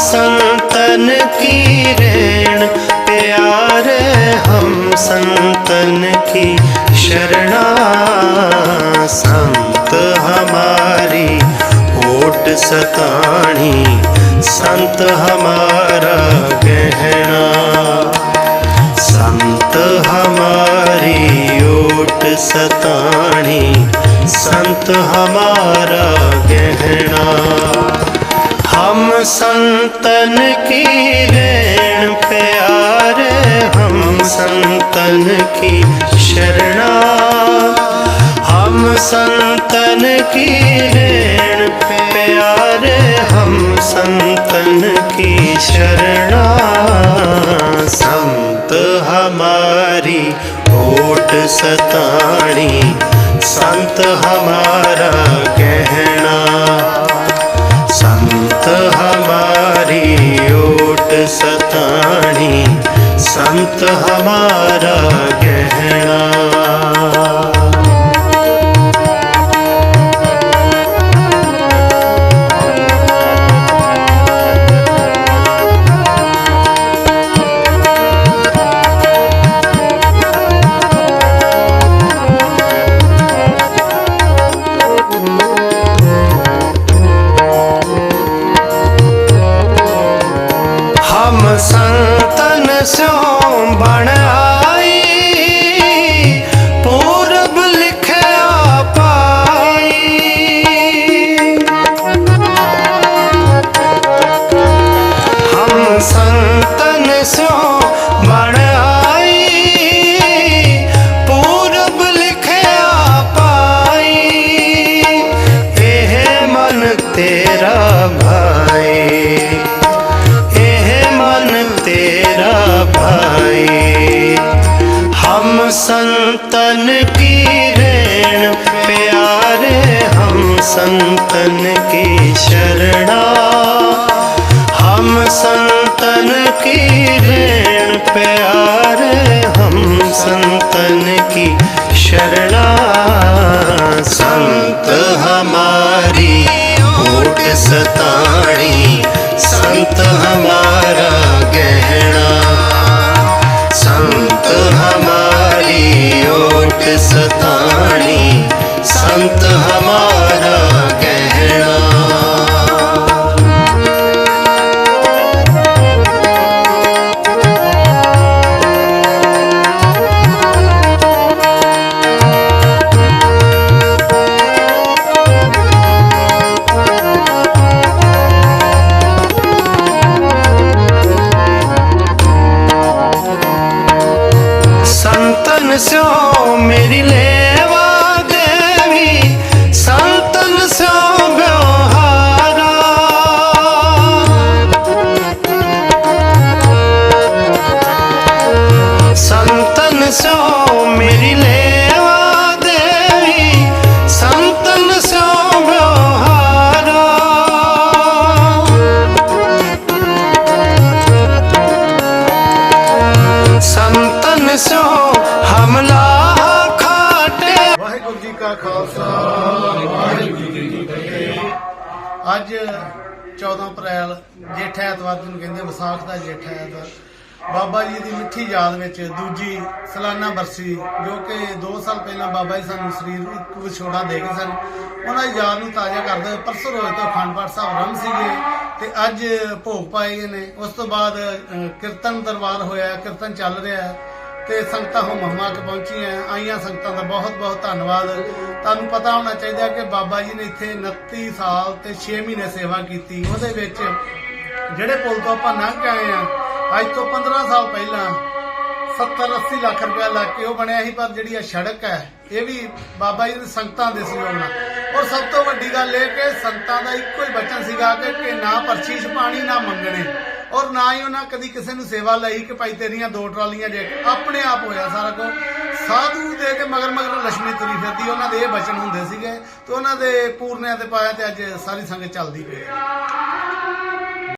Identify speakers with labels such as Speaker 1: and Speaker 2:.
Speaker 1: संतन की रेण प्यारे हम संतन की शरणा संत हमारी ओट सताणी संत हमारा गहना संत हमारी ओट सताणी संत हमारा गहना हम संतन की रेण प्यारे हम संतन की शरणा हम संतन की रेण प्यारे हम संतन की शरणा संत हमारी ओट सताणी संत हमारा गहना तेरा भाई एह मन तेरा भाई हम संतन की रेण प्यारे हम संतन की शरणा हम संतन की रेण प्यारे हम संतन की शरणा संत हमारी ओट सताणी संत हमारा गहना संत हमारी ओट सताणी संतन स्यो मेरी लेवा
Speaker 2: ਅੱਜ 14 ਅਪ੍ਰੈਲ, ਜੇਠ ਐਤਵਾਰ ਨੂੰ ਕਹਿੰਦੇ ਵਿਸਾਖ ਦਾ ਜੇਠ ਐਤਵਾਰ। ਬਾਬਾ ਜੀ ਦੀ ਮਿੱਠੀ ਯਾਦ ਵਿੱਚ ਦੂਜੀ ਸਾਲਾਨਾ ਬਰਸੀ, ਜੋ ਕਿ 2 ਸਾਲ ਪਹਿਲਾਂ ਬਾਬਾ ਜੀ ਸਾਨੂੰ ਸਰੀਰ ਇੱਕ ਵਿਛੋੜਾ ਦੇ ਗਏ ਸਨ। ਉਹਨਾਂ ਯਾਦ ਨੂੰ ਤਾਜ਼ਾ ਕਰਦੇ ਹੋਏ ਪਰਸੋਂ ਰੋਜ਼ ਤੋਂ ਅਖੰਡ ਪਾਠ ਸਾਹਿਬ ਆਰੰਭ ਸੀਗੇ ਤੇ ਅੱਜ ਭੋਗ ਪਾਏ ਗਏ ਨੇ। ਉਸ ਤੋਂ ਬਾਅਦ ਕੀਰਤਨ ਦਰਬਾਰ ਹੋਇਆ, ਕੀਰਤਨ ਚੱਲ ਰਿਹਾ। ਹੈ ਤੇ ਸੰਗਤਾਂ ਹੋ ਮਹਮਾ ਕੇ ਪਹੁੰਚੀਆਂ ਆਈਆਂ ਸੰਗਤਾਂ ਦਾ ਬਹੁਤ ਬਹੁਤ ਧੰਨਵਾਦ। ਤੁਹਾਨੂੰ ਪਤਾ ਹੋਣਾ ਚਾਹੀਦਾ ਕਿ ਬਾਬਾ ਜੀ ਨੇ ਇੱਥੇ 29 ਸਾਲ ਤੇ 6 ਮਹੀਨੇ ਸੇਵਾ ਕੀਤੀ। ਉਹਦੇ ਵਿੱਚ ਜਿਹੜੇ ਪੁਲ ਤੋਂ ਆਪਾਂ ਲੰਘ ਕੇ ਆਏ ਆ ਅੱਜ ਤੋਂ 15 ਸਾਲ ਪਹਿਲਾਂ 70 80 ਲੱਖ ਰੁਪਇਆ ਲੱਗ ਕੇ ਉਹ ਬਣਿਆ ਸੀ, ਪਰ ਜਿਹੜੀ ਇਹ ਸੜਕ ਹੈ, ਇਹ ਵੀ ਬਾਬਾ ਜੀ ਦੇ ਸੰਗਤਾਂ ਦੇ ਸਹਿਯੋਗ ਨਾਲ ਔਰ ਸਭ ਤੋਂ ਵੱਡੀ ਗੱਲ ਇਹ ਕਿ ਸੰਗਤਾਂ ਦਾ ਇੱਕੋ ਹੀ ਬਚਨ ਸੀਗਾ ਕਿ ਨਾ ਪਰਚੀਸ਼ ਪਾਣੀ, ਨਾ ਮੰਗਣੇ। ਔਰ ਨਾ ਹੀ ਉਹਨਾਂ ਕਦੀ ਕਿਸੇ ਨੂੰ ਸੇਵਾ ਲਈ ਕਿ ਭਾਈ ਤੇਰੀਆਂ ਦੋ ਟਰਾਲੀਆਂ ਜੇ ਆਪਣੇ ਆਪ ਹੋਇਆ ਸਾਰਾ ਕੁਝ ਸਾਧੂ ਦੇ ਕੇ ਮਗਰ ਮਗਰ ਲక్ష్ਮੀ ਤੁਰੀ ਫਿਰਦੀ, ਉਹਨਾਂ ਦੇ ਇਹ ਬਚਨ ਹੁੰਦੇ ਸੀਗੇ ਤੇ ਉਹਨਾਂ ਦੇ ਪੂਰਨਿਆਂ ਤੇ ਪਾਇਆ ਤੇ ਅੱਜ ਸਾਰੀ ਸੰਗਤ ਚੱਲਦੀ ਪਈ